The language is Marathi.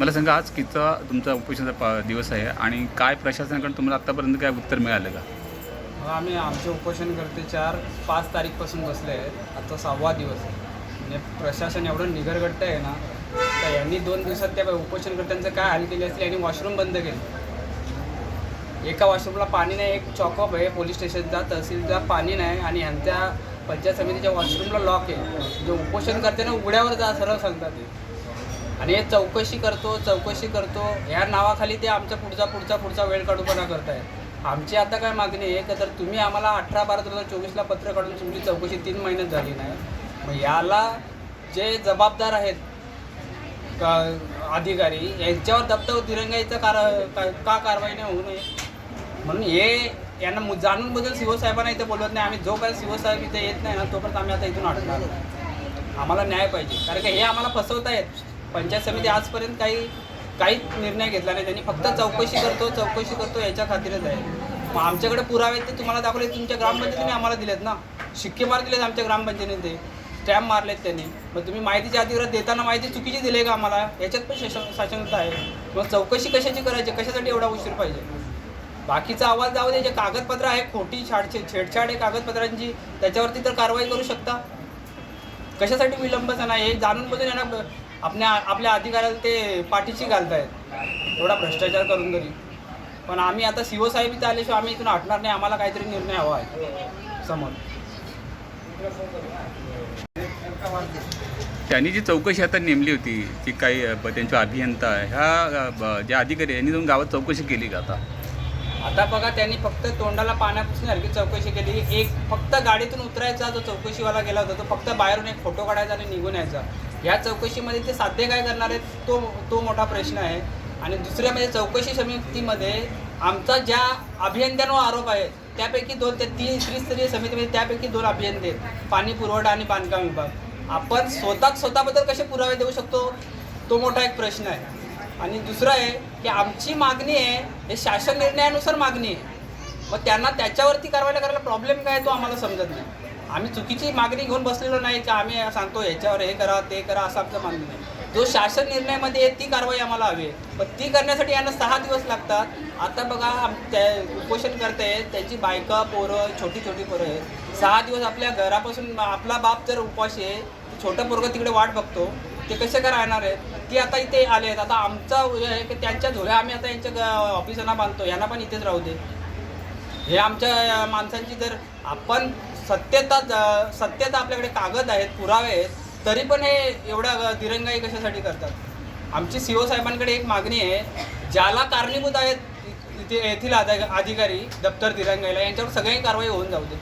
मला सांगा आज किचा तुमचा उपोषणाचा पा- दिवस आहे आणि काय प्रशासनाकडून तुम्हाला आत्तापर्यंत काय उत्तर मिळालं का? मग आम्ही आमचे उपोषणकर्ते चार पाच तारीखपासून बसले आहेत. आता सहावा दिवस आहे. म्हणजे प्रशासन एवढं निगरगट्ट आहे ना तर यांनी दोन दिवसात त्या उपोषणकर्त्यांचं काय हाल केली असली यांनी वॉशरूम बंद केले. एका वॉशरूमला पाणी नाही एक चॉकअप आहे पोलीस स्टेशनचा तहसीलचा पाणी नाही आणि ह्यांच्या पंचायत समितीच्या वॉशरूमला लॉक आहे. जे उपोषण करते ना उघड्यावर जा सरळ सांगतात ते. आणि हे चौकशी करतो चौकशी करतो. ह्या नावाखाली ते आमच्या पुढचा पुढचा पुढचा वेळ काढूपणा आहेत आमची आता काय मागणी आहे का तर तुम्ही आम्हाला अठरा बारा दोन हजार चोवीसला पत्र काढून तुमची चौकशी तीन महिन्यात झाली नाही मग याला जे जबाबदार आहेत का अधिकारी यांच्यावर दप्तर दिरंगाईचं कार का का कारवाई नाही होऊ नये. म्हणून हे यांना मु- जाणून बदल सीओ साहेबांना इथे बोलवत नाही. आम्ही जोपर्यंत सीओ साहेब इथे येत नाही ना तोपर्यंत आम्ही आता इथून अडकणार आम्हाला न्याय पाहिजे. कारण की हे आम्हाला फसवत आहेत पंचायत समिती आजपर्यंत काही काहीच निर्णय घेतला नाही. त्यांनी फक्त चौकशी करतो चौकशी करतो याच्या खातीरच आहे. मग आमच्याकडे पुरावे आहेत ते तुम्हाला दाखवले. तुमच्या ग्रामपंचायतीने आम्हाला दिलेत ना. शिक्के मार दिलेत आमच्या ग्रामपंचायतीने ते. स्टॅम्प मारलेत त्यांनी. मग तुम्ही माहितीच्या अधिकार देताना माहिती चुकीची दिली का आम्हाला? याच्यात पण शासन शासनता आहे. मग चौकशी कशाची करायची? कशासाठी एवढा उशीर पाहिजे? बाकीचा आवाज जाऊ दे. जे कागदपत्र आहे खोटी छाडछे छेडछाड आहे कागदपत्रांची त्याच्यावरती तर कारवाई करू शकता. कशासाठी विलंबच नाही हे जाणून बघून यांना आपल्या आपल्या अधिकाऱ्याला ते पाठीशी घालतायत. एवढा भ्रष्टाचार करून तरी. पण आम्ही आता सीओ साहेब इथं आल्याशिवाय आम्ही इथून हटणार नाही. आम्हाला काहीतरी निर्णय हवा आहे. समोर. त्यांनी जी चौकशी आता नेमली होती ती काही अ, ब- त्यांचे अभियंता ह्या अ, ब- जे अधिकारी यांनी जाऊन गावात चौकशी केली का आता? आता बघा त्यांनी फक्त तोंडाला पाण्यापासून चौकशी केली. एक फक्त गाडीतून उतरायचा जो चौकशीवाला गेला होता तो फक्त बाहेरून एक फोटो काढायचा आणि निघून यायचा. या चौकशीमध्ये ते साध्य काय करणार आहेत तो तो मोठा प्रश्न आहे. आणि दुसऱ्या म्हणजे चौकशी समितीमध्ये आमचा ज्या अभियंत्यांवर आरोप आहे त्यापैकी दोन ते तीन त्रिस्तरीय समितीमध्ये म्हणजे त्यापैकी दोन अभियंते आहेत. पाणी पुरवठा आणि बांधकाम विभाग. आपण स्वतः स्वतःबद्दल कसे पुरावे देऊ शकतो? तो मोठा एक प्रश्न आहे. आणि दुसरं आहे की आमची मागणी आहे हे शासन निर्णयानुसार मागणी आहे. मग त्यांना त्याच्यावरती कारवाई करायला प्रॉब्लेम काय आहे तो आम्हाला समजत नाही. आम्ही चुकीची मागणी घेऊन बसलेलो नाही की? आम्ही सांगतो ह्याच्यावर हे करा ते करा असं आमचं मागणी नाही. जो शासन निर्णयामध्ये आहे ती कारवाई आम्हाला हवी आहे. पण ती करण्यासाठी यांना सहा दिवस लागतात. आता बघा आम त्या उपोषण करते त्यांची बायका पोरं छोटी छोटी पोरं आहेत. सहा दिवस आपल्या घरापासून आपला बाप जर उपाशी आहे छोटं पोरगं तिकडे वाट बघतो ते कसे काय राहणार आहेत? ती आता इथे आले आहेत. आता आमचा हे आहे की त्यांच्या झोल्या आम्ही आता यांच्या ग- ऑफिसांना बांधतो. यांना पण इथेच राहू दे. हे आमच्या माणसांची जर आपण सत्यता सत्यता आपल्याकडे कागद आहेत पुरावे आहेत तरी पण हे एवढ्या दिरंगाई कशासाठी करतात? आमची सी ओ साहेबांकडे एक मागणी आहे ज्याला कारणीभूत आहेत इथे येथील अधिकारी दप्तर दिरंगाईला यांच्यावर सगळी कारवाई होऊन जाऊ दे.